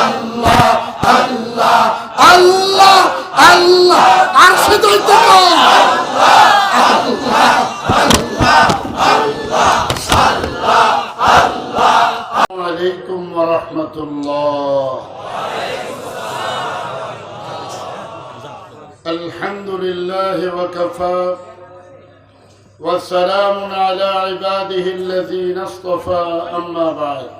الله الله الله الله الله الله الله الله الله الله السلام عليكم ورحمة الله. الحمد لله وكفى وسلام على عباده الذين اصطفى. أما بعد.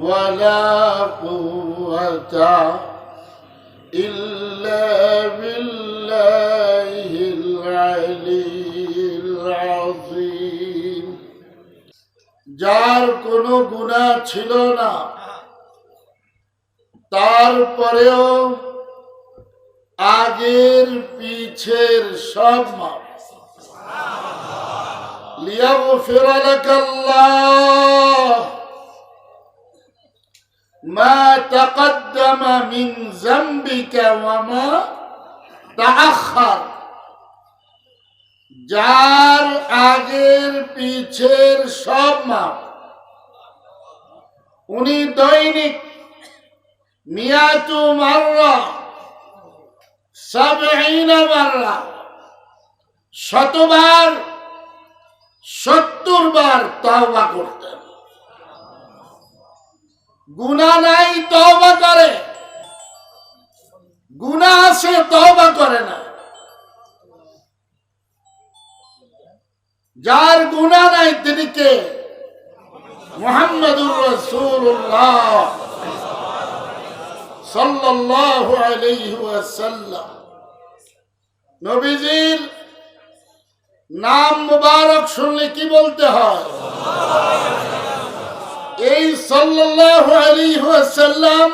ولا قوة إلا بالله العلي العظيم যার কোনো গুণা ছিল না তারপরেও আগের পিছের সব মাপ লিয়াগফির লাকা আল্লাহ ما تقدم من ذنبك وما تأخر যার আগের পিছের সব মাপ উনি দৈনিক মিয়াতু মাররা সাবঈনা মাররা শতবার সত্তর বার তওবা করতেন গুনাহ নাই, তওবা করে। গুনাহ আছে, তওবা করে না। যার গুণা নাই, তিনি কে? মোহাম্মদুর রসুল্লাহ নবীজির নাম মুবারক শুনলে কি বলতে হয়? সাল্লাল্লাহু আলাইহি ওয়াসাল্লাম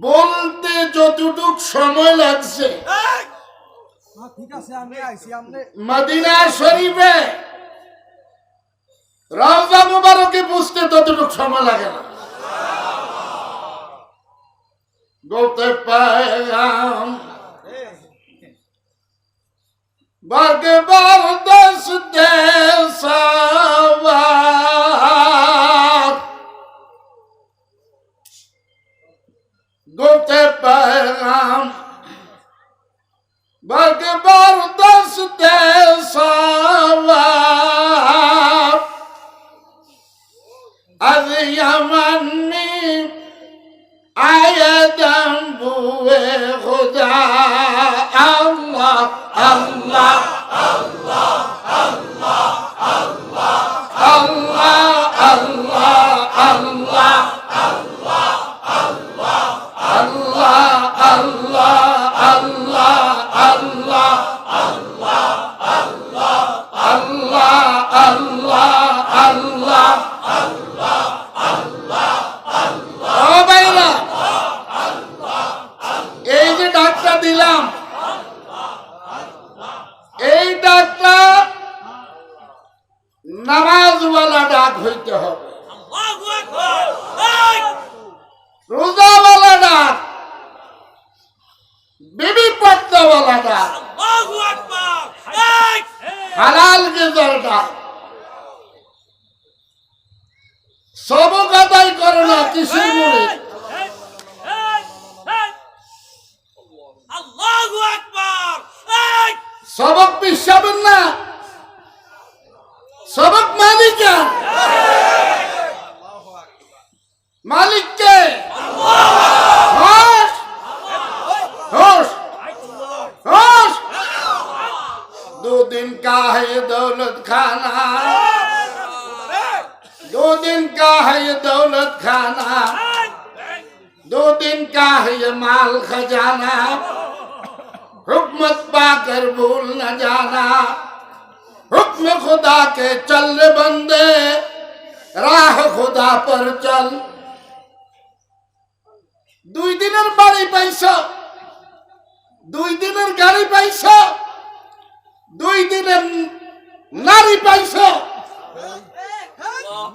বলতে যতটুক সময় লাগছে আপনি মদিনা শরীফে মুবারকে বুঝতে ততটুকু সময় লাগে না। গোতে পায়াম বাগে দস Gol! নামাজওয়ালা ডাক হইতে হবে রোজাওয়ালা ডাক বিবি পর্দাওয়ালা ডাক হালাল গেজার ডাক সবক আদায় করে না কিসের আকবার সবক বিশ্বাবেন না? का है ये दौलत खाना दो दिन का है ये दौलत खाना दो दिन का है ये माल खजाना हुकमत पाकर भूल न जाना हुक्म खुदा के चल रे बंदे राह खुदा पर चल দুই দিনের বাড়ি পাইছ দুই দিনের গাড়ি পাইছ দুই দিনের নারী পাইছ।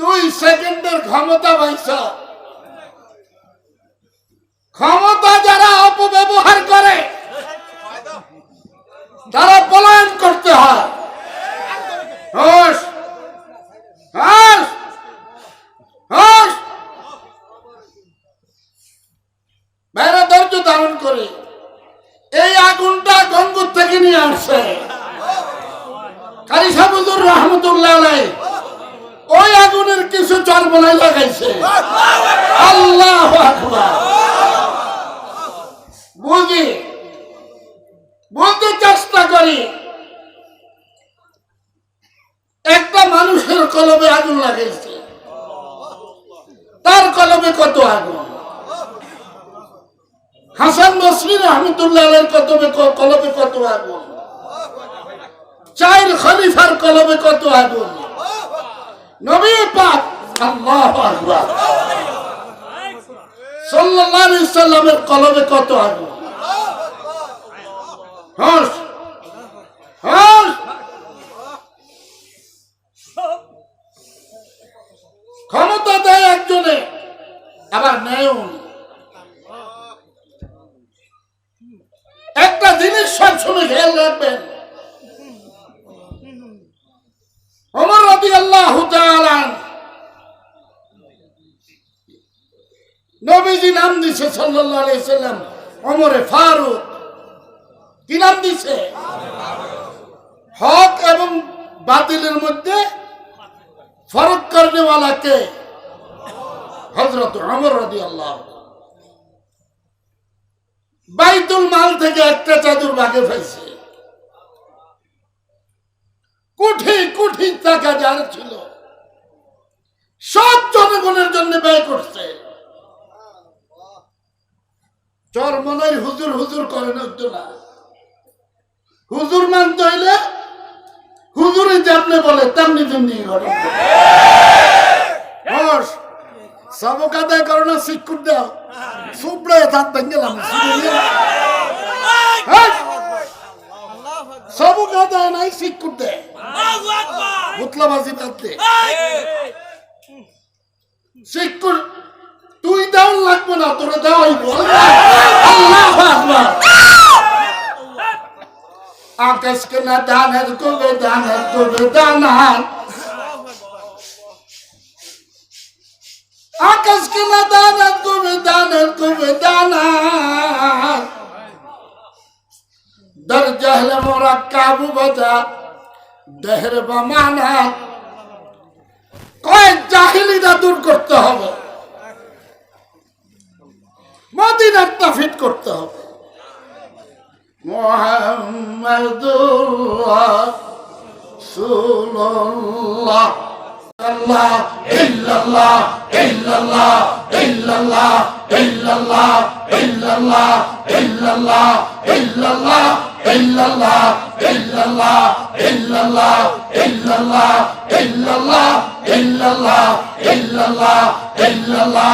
দুই সেকেন্ডের ক্ষমতা পাইছ। ক্ষমতা যারা অপব্যবহার করে তারা পলায়ন করতে হয়। একটা মানুষের কলবে আগুন লাগাইছে তার কলবে কত আগুন? হাসান রহমতুল্লাহ আলের কতবে কলবে কত আগুন? চার খলিফার কলবে কত আগুন? নবী পাক সাল্লামের কলবে কত আগুন হ্যাঁ নাম দিছে সাল্লাম অমরে ফারুক। কি নাম দিছে? হক এবং বাতিলের মধ্যে ফরক করনেওয়ালাকে হজরত অমর রবি আল্লাহ বাইতুল মাল থেকে একটা চাদর বাগে ফেলছে। কোটি কোটি টাকা যার ছিল। সব জনগণের জন্য ব্যয় করছে। চরমনাই হুজুর হুজুর করেন না হুজুর মানতে হইলে হুজুরে যেমনি বলে তেমনি তেমনি করে। হস সবক আদায় করো না শিক্ষুর দাও। সুপ্রে থাক গেলাম সবক আদায় নাই শিক্ষুর দেয় মুতলাবাজি বাদ দে। শিক্ষুর তুই দেওয়ার লাগবে না, তোরে দেওয়াই বল। আল্লাহ আকবার। আকাশকে না দানের কবে দানের কবে দানার। আকাশকে না দানের কবে দানের কবে দানার। দর জহলে মোরা কাবু বাজা, দেহের বামানা কয়েক জাহিলিটা দূর করতে হবে। মদিনার ফিট করতে হবে। মোহাম্মদুর রাসূলুল্লাহ। আল্লাহ ইল্লাল্লাহ ইল্লাল্লাহ ইল্লাল্লাহ ইল্লাল্লাহ ইল্লাল্লাহ ইল্লাল্লাহ ইল্লাল্লাহ ইল্লাল্লাহ ইল্লাল্লাহ ইল্লাল্লাহ ইল্লাল্লাহ ইল্লাল্লাহ ইল্লাল্লাহ ইল্লাল্লাহ ইল্লাল্লাহ ইল্লাল্লাহ